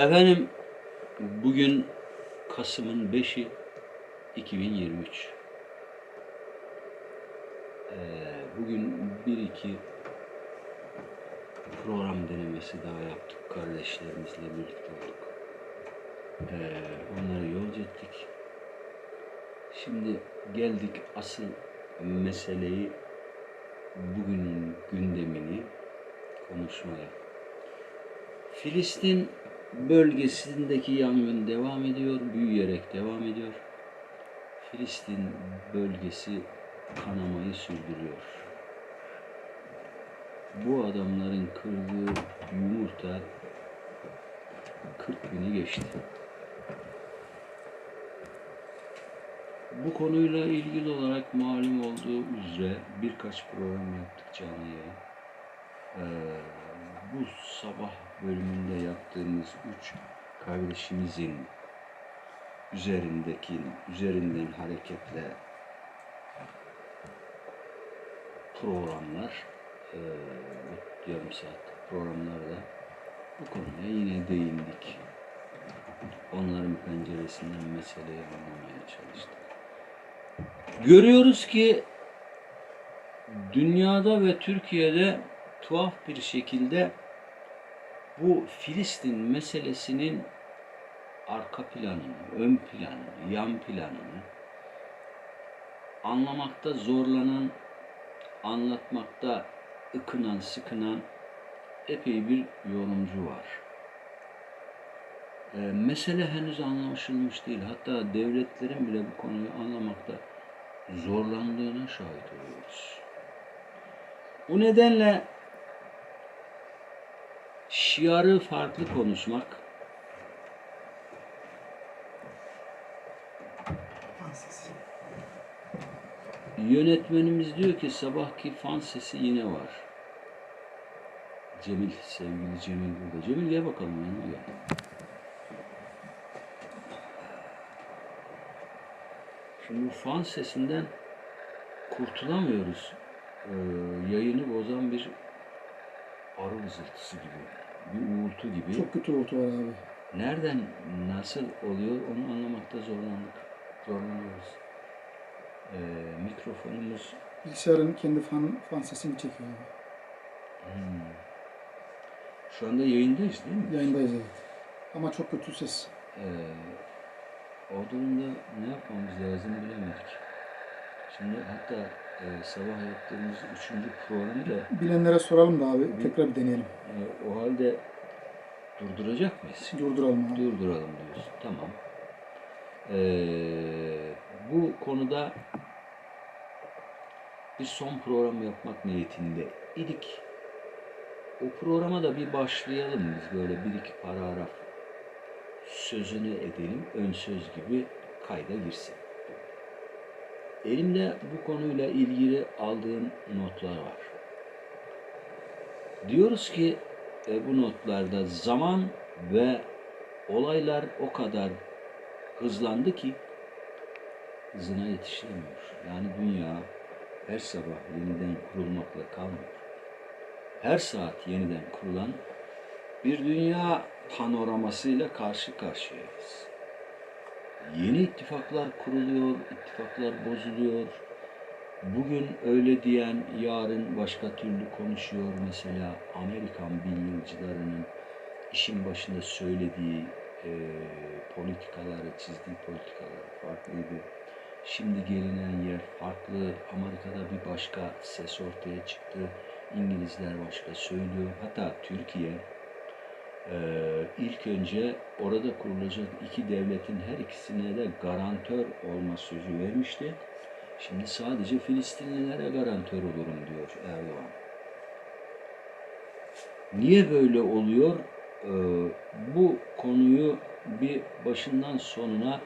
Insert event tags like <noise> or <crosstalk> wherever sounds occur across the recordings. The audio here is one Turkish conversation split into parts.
Efendim bugün Kasım'ın 5'i 2023. Ee, bugün bir iki program denemesi daha yaptık. Kardeşlerimizle birlikte olduk. Ee, onları yolcu ettik. Şimdi geldik asıl meseleyi bugünün gündemini konuşmaya. Filistin bölgesindeki yangın devam ediyor, büyüyerek devam ediyor. Filistin bölgesi kanamayı sürdürüyor. Bu adamların kırdığı yumurta 40 bini geçti. Bu konuyla ilgili olarak malum olduğu üzere birkaç program yaptık canlı yayın. Ee, bu sabah bölümünde yaptığımız üç kardeşimizin üzerindeki üzerinden hareketle programlar e, yarım saat programlarda bu konuya yine değindik. Onların penceresinden meseleyi anlamaya çalıştık. Görüyoruz ki dünyada ve Türkiye'de tuhaf bir şekilde bu Filistin meselesinin arka planını, ön planını, yan planını anlamakta zorlanan, anlatmakta ıkınan, sıkınan epey bir yorumcu var. Ee, mesele henüz anlaşılmış değil. Hatta devletlerin bile bu konuyu anlamakta zorlandığına şahit oluyoruz. Bu nedenle şiarı farklı konuşmak, yönetmenimiz diyor ki sabahki fan sesi yine var. Cemil, sevgili Cemil burada. Cemil gel bakalım yanıma gel. Şimdi bu fan sesinden kurtulamıyoruz. Ee, yayını bozan bir arı vızıltısı gibi, bir uğultu gibi. Çok kötü orta var abi. Nereden, nasıl oluyor onu anlamakta zorlandık. Zorlanıyoruz. Ee, mikrofonumuz Bilgisayarın kendi fan, fan sesini çekiyor abi. hmm. şu anda yayındayız değil mi? Yayındayız evet. Ama çok kötü ses. Ee, o durumda ne yapmamız lazım bilemedik. Şimdi hatta e, sabah yaptığımız üçüncü programı da Bilenlere soralım da abi. Bir- Tekrar bir deneyelim. e, o halde durduracak mıyız? Durduralım abi. Durduralım diyorsun. Tamam. Ee, bu konuda bir son program yapmak niyetinde idik. O programa da bir başlayalım biz böyle bir iki paragraf sözünü edelim. Ön söz gibi kayda girsin. Elimde bu konuyla ilgili aldığım notlar var. Diyoruz ki e, bu notlarda zaman ve olaylar o kadar hızlandı ki hızına yetişemiyor. Yani dünya her sabah yeniden kurulmakla kalmıyor. Her saat yeniden kurulan bir dünya panoramasıyla karşı karşıyayız. Yeni ittifaklar kuruluyor, ittifaklar bozuluyor. Bugün öyle diyen yarın başka türlü konuşuyor. Mesela Amerikan bilimcilerinin işin başında söylediği e, politikaları, çizdiği politikalar farklıydı. Şimdi gelinen yer farklı. Amerika'da bir başka ses ortaya çıktı. İngilizler başka söylüyor. Hatta Türkiye Ee, ilk önce orada kurulacak iki devletin her ikisine de garantör olma sözü vermişti. Şimdi sadece Filistinlilere garantör olurum diyor Erdoğan. Niye böyle oluyor? Ee, bu konuyu bir başından sonuna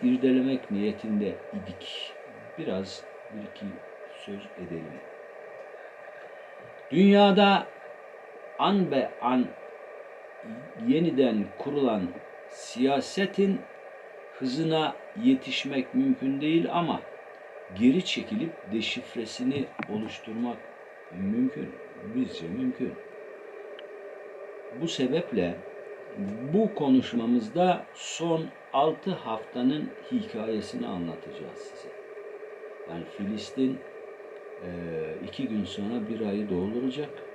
irdelemek niyetinde idik. Biraz bir iki söz edelim. Dünyada an be an yeniden kurulan siyasetin hızına yetişmek mümkün değil ama geri çekilip deşifresini oluşturmak mümkün. Bizce mümkün. Bu sebeple bu konuşmamızda son 6 haftanın hikayesini anlatacağız size. Yani Filistin iki gün sonra bir ayı dolduracak.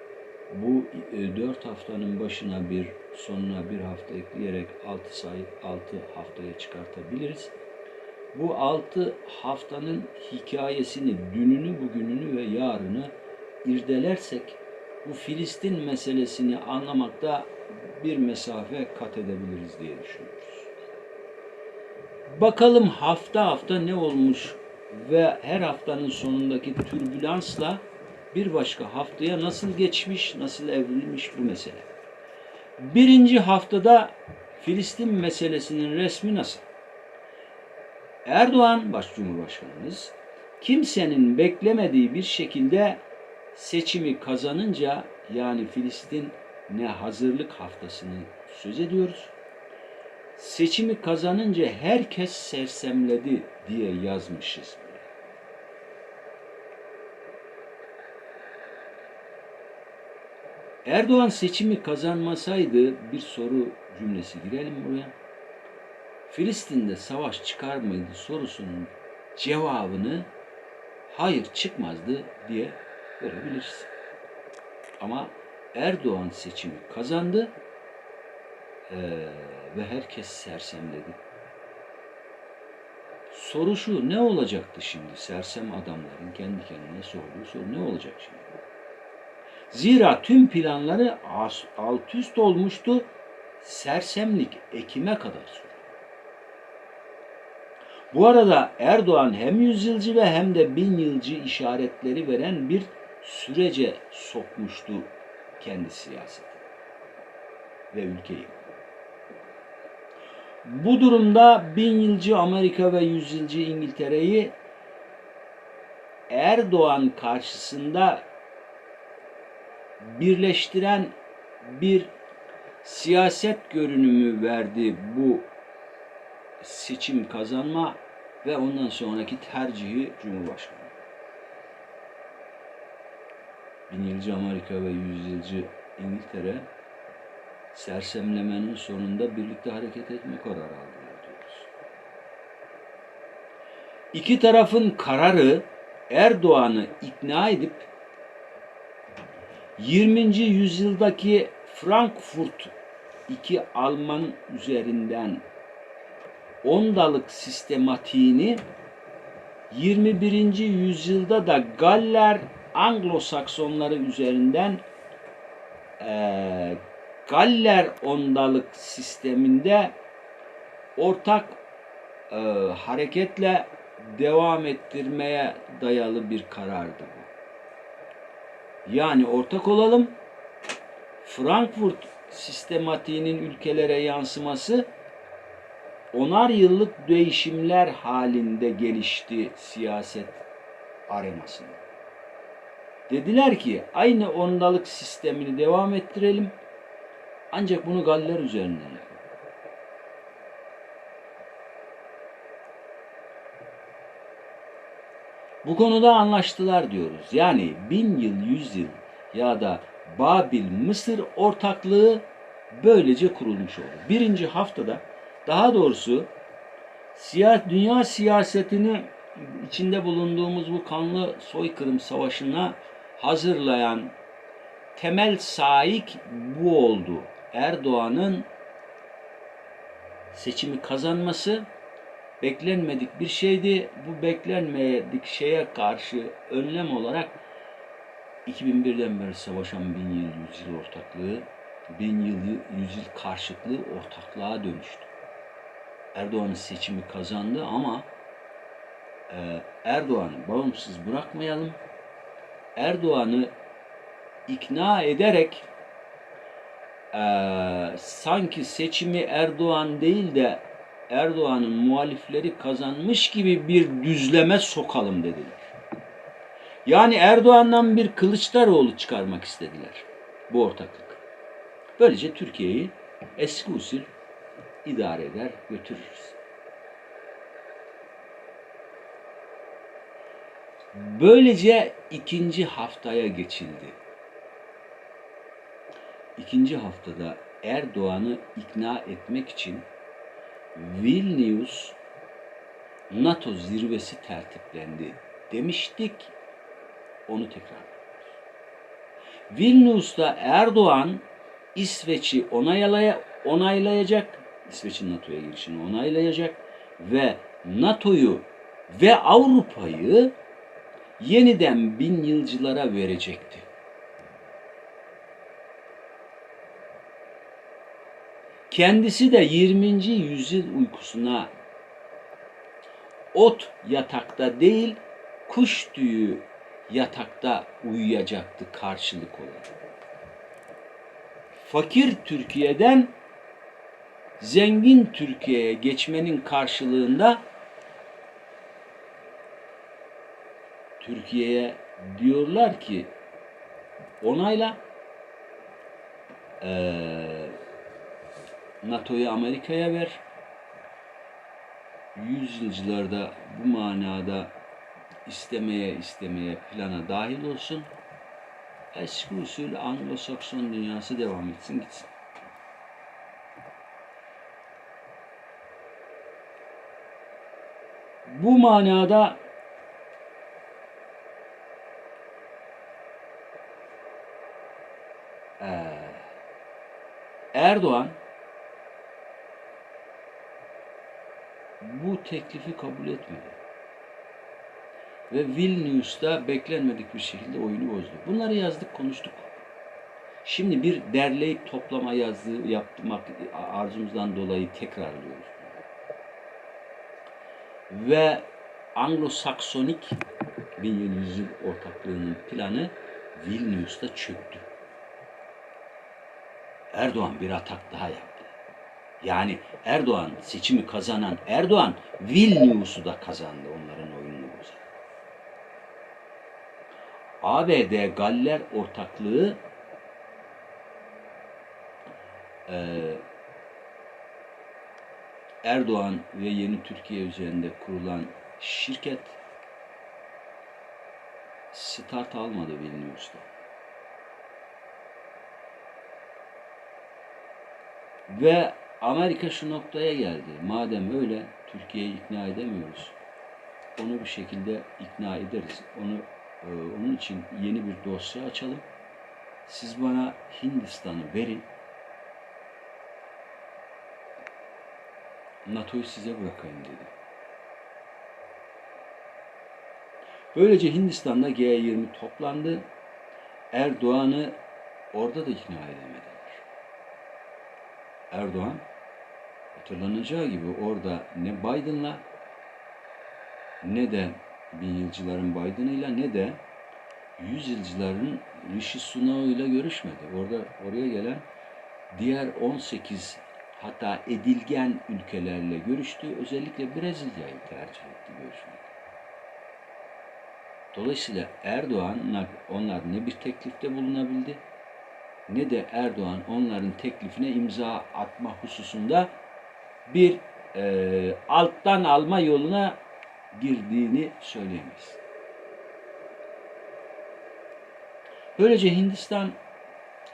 Bu e, dört haftanın başına bir sonuna bir hafta ekleyerek altı sayı altı haftaya çıkartabiliriz. Bu altı haftanın hikayesini, dününü, bugününü ve yarını irdelersek bu Filistin meselesini anlamakta bir mesafe kat edebiliriz diye düşünüyoruz. Bakalım hafta hafta ne olmuş ve her haftanın sonundaki türbülansla bir başka haftaya nasıl geçmiş, nasıl evrilmiş bu mesele. Birinci haftada Filistin meselesinin resmi nasıl? Erdoğan, baş cumhurbaşkanımız, kimsenin beklemediği bir şekilde seçimi kazanınca yani Filistin ne hazırlık haftasını söz ediyoruz. Seçimi kazanınca herkes sersemledi diye yazmışız. Erdoğan seçimi kazanmasaydı bir soru cümlesi girelim buraya. Filistin'de savaş çıkar mıydı sorusunun cevabını hayır çıkmazdı diye verebiliriz. Ama Erdoğan seçimi kazandı eee, ve herkes sersemledi. Soru şu ne olacaktı şimdi sersem adamların kendi kendine sorduğu soru ne olacak şimdi? Zira tüm planları alt üst olmuştu. Sersemlik Ekim'e kadar sürdü. Bu arada Erdoğan hem yüzyılcı ve hem de bin yılcı işaretleri veren bir sürece sokmuştu kendi siyaseti ve ülkeyi. Bu durumda bin yılcı Amerika ve yüzyılcı İngiltere'yi Erdoğan karşısında birleştiren bir siyaset görünümü verdi bu seçim kazanma ve ondan sonraki tercihi Cumhurbaşkanı. Bin yılcı Amerika ve yüzyılcı İngiltere sersemlemenin sonunda birlikte hareket etme kararı aldılar diyoruz. İki tarafın kararı Erdoğan'ı ikna edip 20. yüzyıldaki Frankfurt iki Alman üzerinden ondalık sistematiğini 21. yüzyılda da Galler Anglo-Saksonları üzerinden eee, Galler ondalık sisteminde ortak eee, hareketle devam ettirmeye dayalı bir karardı bu. Yani ortak olalım. Frankfurt sistematiğinin ülkelere yansıması onar yıllık değişimler halinde gelişti siyaset arenasında. Dediler ki aynı ondalık sistemini devam ettirelim. Ancak bunu Galler üzerinden yapalım. Bu konuda anlaştılar diyoruz. Yani bin yıl, yüz yıl ya da Babil, Mısır ortaklığı böylece kurulmuş oldu. Birinci haftada daha doğrusu siyah, dünya siyasetini içinde bulunduğumuz bu kanlı soykırım savaşına hazırlayan temel saik bu oldu. Erdoğan'ın seçimi kazanması beklenmedik bir şeydi. Bu beklenmedik şeye karşı önlem olarak 2001'den beri savaşan bin yıl yüzyıl ortaklığı bin yıl, yüzyıl karşıtlığı ortaklığa dönüştü. Erdoğan'ın seçimi kazandı ama e, Erdoğan'ı bağımsız bırakmayalım. Erdoğan'ı ikna ederek e, sanki seçimi Erdoğan değil de Erdoğan'ın muhalifleri kazanmış gibi bir düzleme sokalım dediler. Yani Erdoğan'dan bir Kılıçdaroğlu çıkarmak istediler bu ortaklık. Böylece Türkiye'yi eski usul idare eder götürürüz. Böylece ikinci haftaya geçildi. İkinci haftada Erdoğan'ı ikna etmek için Vilnius NATO zirvesi tertiplendi demiştik. Onu tekrar Vilnius'ta Erdoğan İsveç'i onaylaya, onaylayacak, İsveç'in NATO'ya girişini onaylayacak ve NATO'yu ve Avrupa'yı yeniden bin yılcılara verecekti. Kendisi de 20. yüzyıl uykusuna ot yatakta değil, kuş tüyü yatakta uyuyacaktı karşılık olarak. Fakir Türkiye'den zengin Türkiye'ye geçmenin karşılığında Türkiye'ye diyorlar ki onayla eee NATO'yu Amerika'ya ver. Yüzyılcılarda bu manada istemeye istemeye plana dahil olsun. Eski usul Anglo-Sakson dünyası devam etsin gitsin. Bu manada eee, Erdoğan bu teklifi kabul etmedi. Ve Vilnius'ta beklenmedik bir şekilde oyunu bozdu. Bunları yazdık, konuştuk. Şimdi bir derleyip toplama yazdığı yapmak arzumuzdan dolayı tekrarlıyoruz. Ve Anglo-Saksonik bin yüzyıl ortaklığının planı Vilnius'ta çöktü. Erdoğan bir atak daha yaptı. Yani Erdoğan seçimi kazanan Erdoğan Vilnius'u da kazandı onların oyununu bozar. ABD Galler ortaklığı eee, Erdoğan ve Yeni Türkiye üzerinde kurulan şirket start almadı Vilnius'ta. Ve Amerika şu noktaya geldi. Madem öyle Türkiye'yi ikna edemiyoruz. Onu bir şekilde ikna ederiz. Onu e, onun için yeni bir dosya açalım. Siz bana Hindistan'ı verin. NATO'yu size bırakayım dedi. Böylece Hindistan'da G20 toplandı. Erdoğan'ı orada da ikna edemediler. Erdoğan hatırlanacağı gibi orada ne Biden'la ne de bin yılcıların Biden'ıyla ne de yüz yılcıların Rishi Sunak'ıyla görüşmedi. Orada oraya gelen diğer 18 hatta edilgen ülkelerle görüştü. Özellikle Brezilya'yı tercih etti görüşmek. Dolayısıyla Erdoğan onlar ne bir teklifte bulunabildi ne de Erdoğan onların teklifine imza atma hususunda bir e, alttan alma yoluna girdiğini söyleyemeyiz. Böylece Hindistan,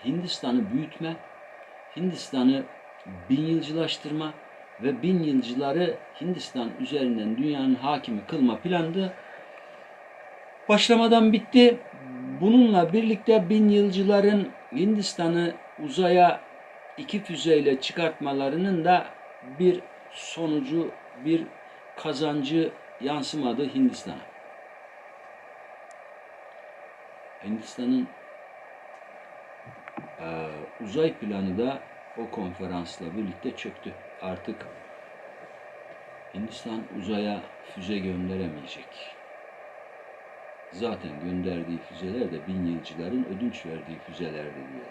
Hindistan'ı büyütme, Hindistan'ı bin yılcılaştırma ve bin yılcıları Hindistan üzerinden dünyanın hakimi kılma planı başlamadan bitti. Bununla birlikte bin yılcıların Hindistan'ı uzaya iki füzeyle çıkartmalarının da bir sonucu, bir kazancı yansımadı Hindistan'a. Hindistan'ın Ee, uzay planı da o konferansla birlikte çöktü. Artık Hindistan uzaya füze gönderemeyecek. Zaten gönderdiği füzeler de bin yılcıların ödünç verdiği füzelerdi diyor.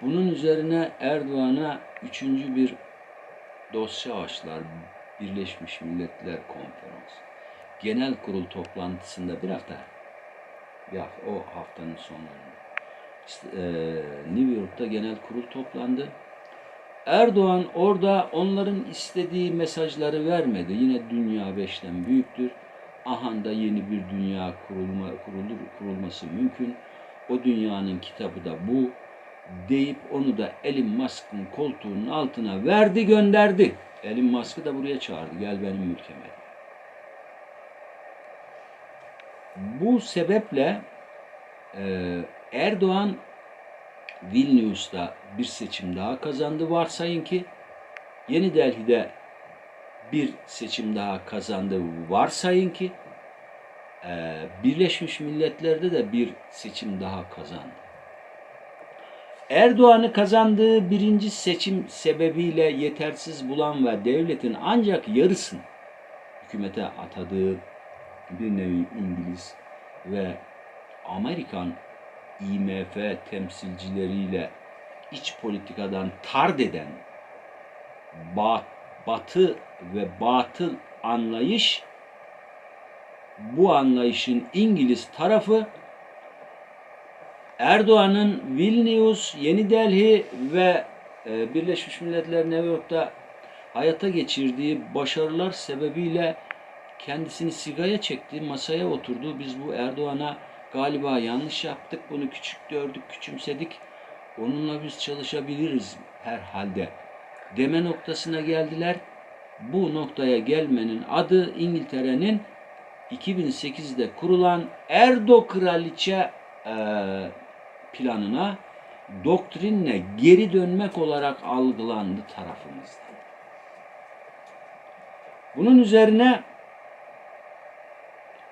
Bunun üzerine Erdoğan'a üçüncü bir dosya açtılar. Birleşmiş Milletler Konferansı. Genel kurul toplantısında bir hafta, hafta o haftanın sonlarında işte, eee, New York'ta genel kurul toplandı. Erdoğan orada onların istediği mesajları vermedi. Yine dünya beşten büyüktür. Ahanda yeni bir dünya kurulma, kurulur, kurulması mümkün. O dünyanın kitabı da bu deyip onu da Elon Musk'ın koltuğunun altına verdi gönderdi. Elon Musk'ı da buraya çağırdı. Gel benim ülkeme. Bu sebeple e, Erdoğan Vilnius'ta bir seçim daha kazandı. Varsayın ki Yeni Delhi'de bir seçim daha kazandı. Varsayın ki e, Birleşmiş Milletler'de de bir seçim daha kazandı. Erdoğan'ı kazandığı birinci seçim sebebiyle yetersiz bulan ve devletin ancak yarısını hükümete atadığı bir nevi İngiliz ve Amerikan IMF temsilcileriyle iç politikadan tard eden ba- batı ve batıl anlayış bu anlayışın İngiliz tarafı Erdoğan'ın Vilnius, Yeni Delhi ve e, Birleşmiş Milletler New York'ta hayata geçirdiği başarılar sebebiyle kendisini sigaya çekti, masaya oturdu. Biz bu Erdoğan'a galiba yanlış yaptık, bunu küçük gördük, küçümsedik. Onunla biz çalışabiliriz herhalde deme noktasına geldiler. Bu noktaya gelmenin adı İngiltere'nin 2008'de kurulan Erdo Kraliçe e, planına doktrinle geri dönmek olarak algılandı tarafımızda. Bunun üzerine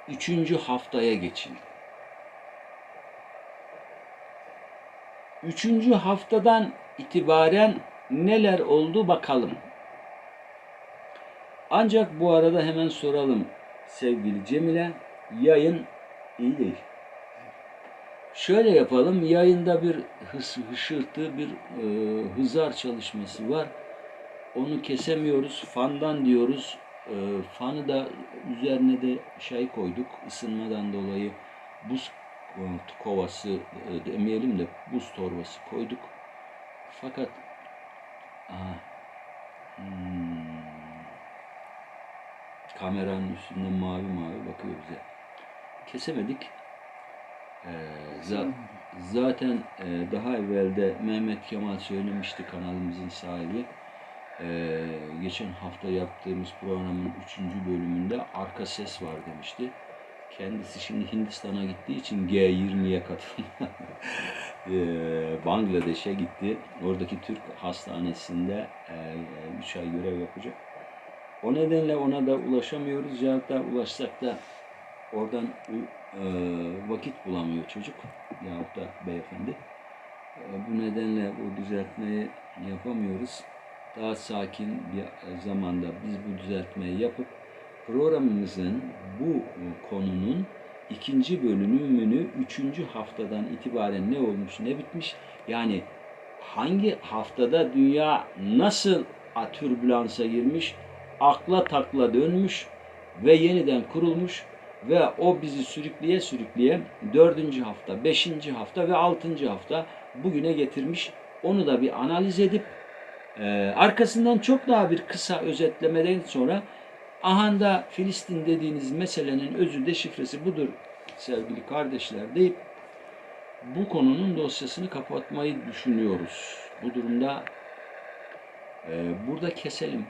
üçüncü haftaya geçildi. Üçüncü haftadan itibaren neler oldu bakalım. Ancak bu arada hemen soralım sevgili Cemile. Yayın iyi değil. Şöyle yapalım. Yayında bir hıs, hışırtı, bir e, hızar çalışması var. Onu kesemiyoruz. Fandan diyoruz. E, fanı da üzerine de şey koyduk. ısınmadan dolayı buz kovası e, demeyelim de buz torbası koyduk. Fakat aha, hmm, kameranın üstünde mavi mavi bakıyor bize. Kesemedik. Ee, za- zaten e, daha evvelde Mehmet Kemal söylemişti kanalımızın sahibi. Ee, geçen hafta yaptığımız programın 3. bölümünde arka ses var demişti. Kendisi şimdi Hindistan'a gittiği için G20'ye katıldı. <laughs> Ee, Bangladeş'e gitti. Oradaki Türk hastanesinde 3 ay görev yapacak. O nedenle ona da ulaşamıyoruz. Ya da ulaşsak da oradan e, vakit bulamıyor çocuk yahut da beyefendi. E, bu nedenle bu düzeltmeyi yapamıyoruz. Daha sakin bir zamanda biz bu düzeltmeyi yapıp programımızın bu konunun ikinci bölümünü üçüncü haftadan itibaren ne olmuş ne bitmiş yani hangi haftada dünya nasıl türbülansa girmiş akla takla dönmüş ve yeniden kurulmuş ve o bizi sürükleye sürükleye dördüncü hafta, beşinci hafta ve altıncı hafta bugüne getirmiş. Onu da bir analiz edip e, arkasından çok daha bir kısa özetlemeden sonra ahanda Filistin dediğiniz meselenin özü deşifresi budur sevgili kardeşler deyip bu konunun dosyasını kapatmayı düşünüyoruz. Bu durumda e, burada keselim.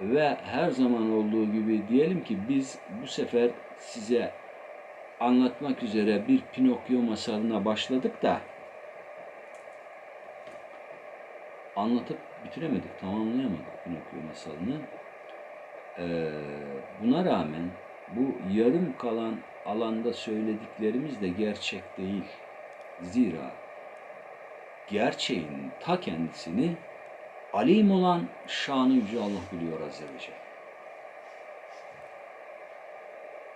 Ve her zaman olduğu gibi diyelim ki biz bu sefer size anlatmak üzere bir Pinokyo masalına başladık da anlatıp bitiremedik, tamamlayamadık Pinokyo masalını. Ee, buna rağmen Bu yarım kalan alanda söylediklerimiz de gerçek değil. Zira gerçeğin ta kendisini alim olan şanı yüce Allah biliyor Azze ve Celle.